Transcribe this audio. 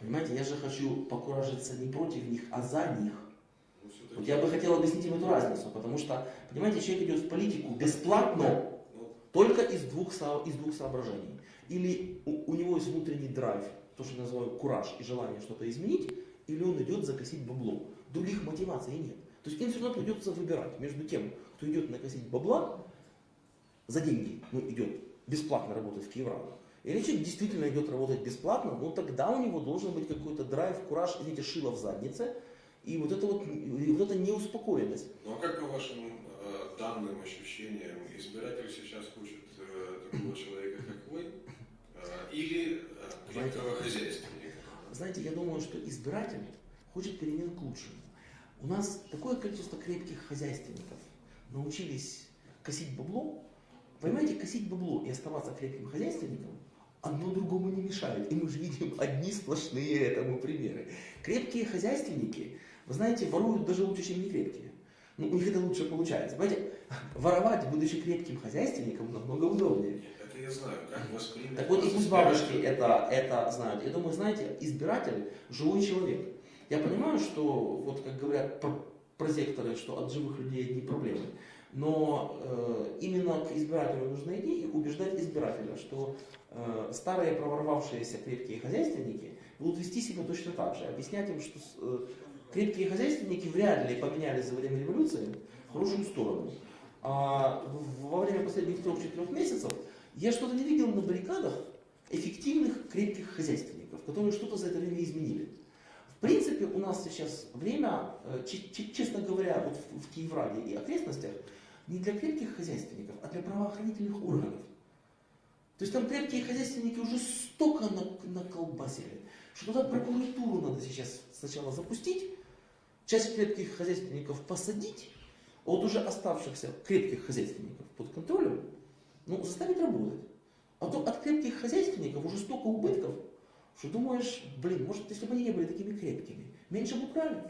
Понимаете, я же хочу покуражиться не против них, а за них. Ну, Вот я бы хотел объяснить им эту разницу, потому что, понимаете, человек идет в политику бесплатно, Ну, только из двух, со- из двух соображений. Или у, у него есть внутренний драйв, то, что я называю кураж и желание что-то изменить, или он идет закосить бабло. Других мотиваций нет. То есть им все равно придется выбирать между тем, кто идет накосить бабла за деньги, ну идет бесплатно работать в Киевраду, или человек действительно идет работать бесплатно, ну тогда у него должен быть какой-то драйв, кураж, извините, шило в заднице, и вот это вот, и вот эта неуспокоенность. ну а как по вашим э, данным, ощущениям, избиратель сейчас хочет э, такого человека, как вы, э, или э, крепкого хозяйственника? Знаете, я думаю, что избиратель хочет перемен к лучшему. У нас такое количество крепких хозяйственников научились косить бабло. Понимаете, косить бабло и оставаться крепким хозяйственником одно другому не мешает. И мы же видим одни сплошные этому примеры. Крепкие хозяйственники, вы знаете, воруют даже лучше, чем некрепкие. Ну, у них это лучше получается. Понимаете, воровать, будучи крепким хозяйственником, намного удобнее. Нет, это я знаю, как воспринять. Так вот и пусть бабушки это, это знают. Я думаю, знаете, избиратель – живой человек. Я понимаю, что, вот как говорят про- прозекторы, что от живых людей одни проблемы. Но э, именно к избирателю нужно идти и убеждать избирателя, что э, старые проворовавшиеся крепкие хозяйственники будут вести себя точно так же. Объяснять им, что э, крепкие хозяйственники вряд ли поменялись за время революции в хорошую сторону. А во время последних трех-четырех месяцев я что-то не видел на баррикадах эффективных, крепких хозяйственников, которые что-то за это время изменили. В принципе, у нас сейчас время, э, че- че- честно говоря, вот в Киевраде и окрестностях, не для крепких хозяйственников, а для правоохранительных органов. То есть там крепкие хозяйственники уже столько на- наколбасили, что туда прокуратуру надо сейчас сначала запустить, часть крепких хозяйственников посадить, а вот уже оставшихся крепких хозяйственников под контролем, ну, заставить работать. А то от крепких хозяйственников уже столько убытков, что думаешь, блин, может, если бы они не были такими крепкими, меньше бы украли.